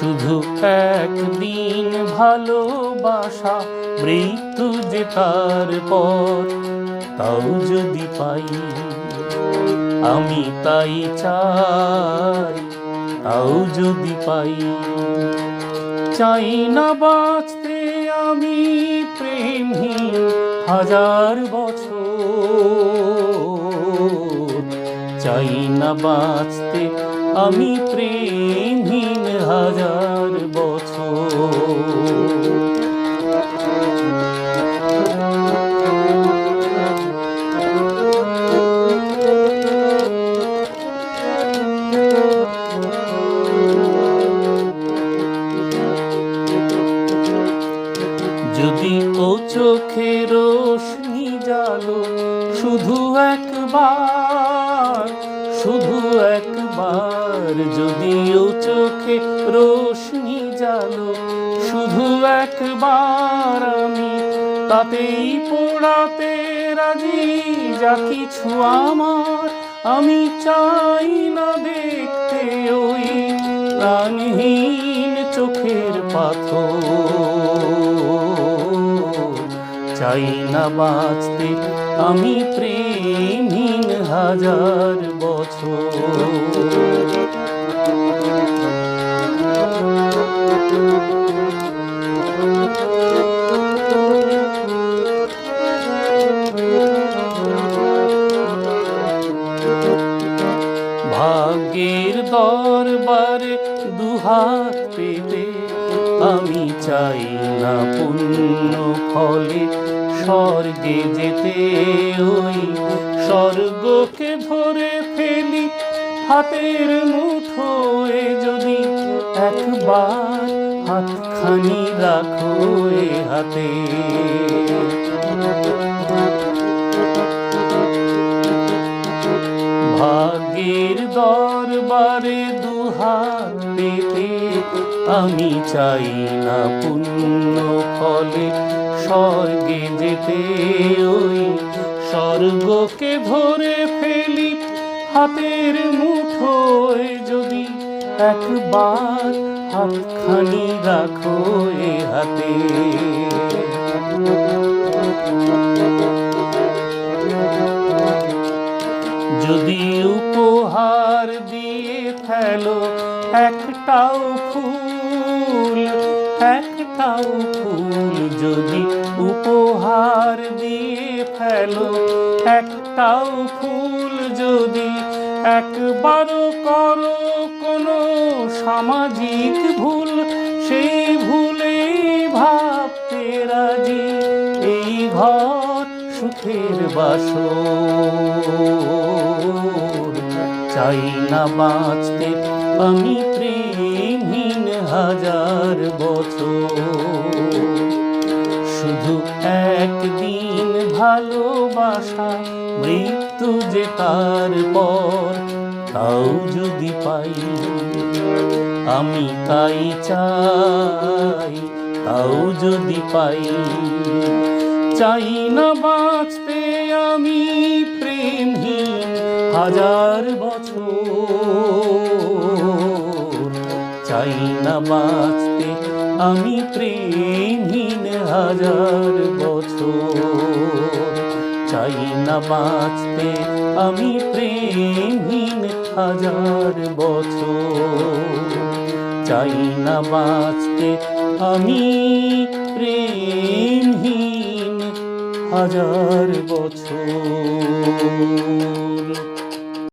শুধু একদিন ভালোবাসা, মৃত্যু যে তার পর, তাও যদি পাই, আমি তাই চাই, তাও যদি পাই। চাই না বাঁচতে আমি প্রেমহীন হাজার বছর। চাই না বাঁচতে আমি প্রেমহীন শুধু একবার শুধু একবার যদিও চোখে রোশনি জালো, শুধু একবার আমি তাতেই পোড়াতে রাজি, যা কিছু আমার আমি চাই না দেখতে ওই প্রাণহীন চোখের পাথর। চাই না বাঁচতে, আমি প্রেমহীন হাজার বছর। ভাগ্যের দরবারে দুহাত পেতে, আমি চাই না পুণ্য ফলে স্বর্গে যেতে ওই স্বর্গকে ধরে ফেলি হাতের মুঠোয় যদি একবার হাতখানি রাখো হাতে। দরবারে দুহাত আমি চাই না পুণ্য ফলে স্বর্গে যেতে ওই স্বর্গকে ধরে ফেলি। হাতের মুঠোয় যদি একবার হাতখানি রাখো এ হাতে। যদি উপহার দিয়ে ফেলো একটাও ফুল একটাও ফুল যদি উপহার দিয়ে ফেলো। একটাও ফুল যদি একবারও করো কোনো সামাজিক ভুল সেই ভুলে ভাবতে রাজি। এই ঘর সুখের বাসর চাই না বাঁচতে, আমি প্রেমহীন হাজার বছর। শুধু একদিন ভালোবাসা, মৃত্যু যে তার পর, তাও যদি পাই। আমি তাই চাই, তাও যদি পাই। চাই না হাজার বছর চাই না বাঁচতে, আমি প্রেমহীন হাজার বছর চাই না বাঁচতে, আমি প্রেমহীন হাজার বছর চাই না বাঁচতে, আমি প্রেমহীন হাজার বছর।